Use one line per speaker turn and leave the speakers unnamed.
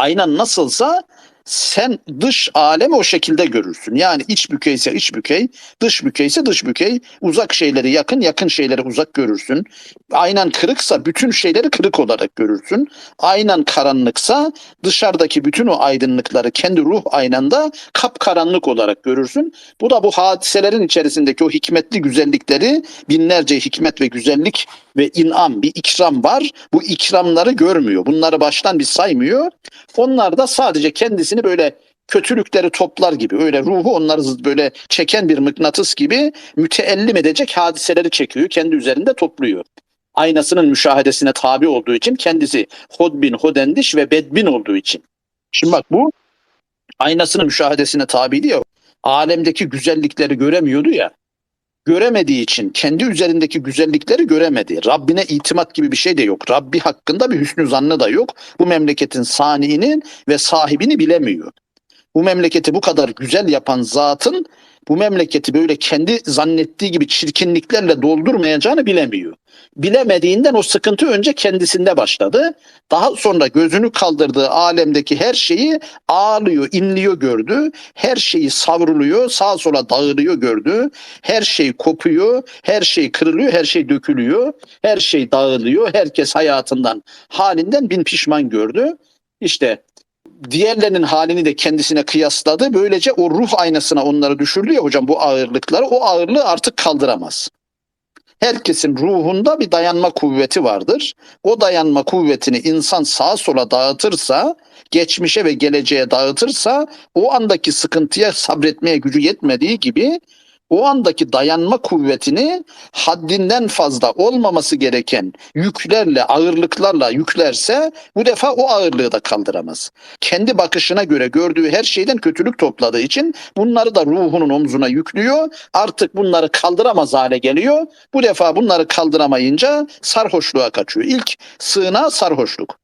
Aynan nasılsa sen dış alemi o şekilde görürsün. Yani iç bükeyse iç bükey, dış bükeyse dış bükey, uzak şeyleri yakın, yakın şeyleri uzak görürsün. Aynen kırıksa bütün şeyleri kırık olarak görürsün. Aynen karanlıksa dışarıdaki bütün o aydınlıkları kendi ruh aynanda kapkaranlık olarak görürsün. Bu da bu hadiselerin içerisindeki o hikmetli güzellikleri binlerce hikmet ve güzellik ve inam bir ikram var. Bu ikramları görmüyor. Bunları baştan bir saymıyor. Onlar da sadece kendisini böyle kötülükleri toplar gibi öyle ruhu onları böyle çeken bir mıknatıs gibi müteellim edecek hadiseleri çekiyor. Kendi üzerinde topluyor. Aynasının müşahedesine tabi olduğu için kendisi hodbin, hodendiş ve bedbin olduğu için. Şimdi bak bu aynasının müşahedesine tabiydi ya. Alemdeki güzellikleri göremiyordu ya göremediği için kendi üzerindeki güzellikleri göremedi. Rabbine itimat gibi bir şey de yok. Rabbi hakkında bir hüsnü zannı da yok. Bu memleketin saniinin ve sahibini bilemiyor. Bu memleketi bu kadar güzel yapan zatın bu memleketi böyle kendi zannettiği gibi çirkinliklerle doldurmayacağını bilemiyor. Bilemediğinden o sıkıntı önce kendisinde başladı. Daha sonra gözünü kaldırdığı alemdeki her şeyi ağlıyor, inliyor gördü. Her şeyi savruluyor, sağa sola dağılıyor gördü. Her şey kopuyor, her şey kırılıyor, her şey dökülüyor. Her şey dağılıyor. Herkes hayatından, halinden bin pişman gördü. İşte diğerlerinin halini de kendisine kıyasladı. Böylece o ruh aynasına onları düşürdü ya hocam bu ağırlıkları. O ağırlığı artık kaldıramaz. Herkesin ruhunda bir dayanma kuvveti vardır. O dayanma kuvvetini insan sağa sola dağıtırsa, geçmişe ve geleceğe dağıtırsa o andaki sıkıntıya sabretmeye gücü yetmediği gibi o andaki dayanma kuvvetini haddinden fazla olmaması gereken yüklerle, ağırlıklarla yüklerse bu defa o ağırlığı da kaldıramaz. Kendi bakışına göre gördüğü her şeyden kötülük topladığı için bunları da ruhunun omzuna yüklüyor. Artık bunları kaldıramaz hale geliyor. Bu defa bunları kaldıramayınca sarhoşluğa kaçıyor. İlk sığınağı sarhoşluk.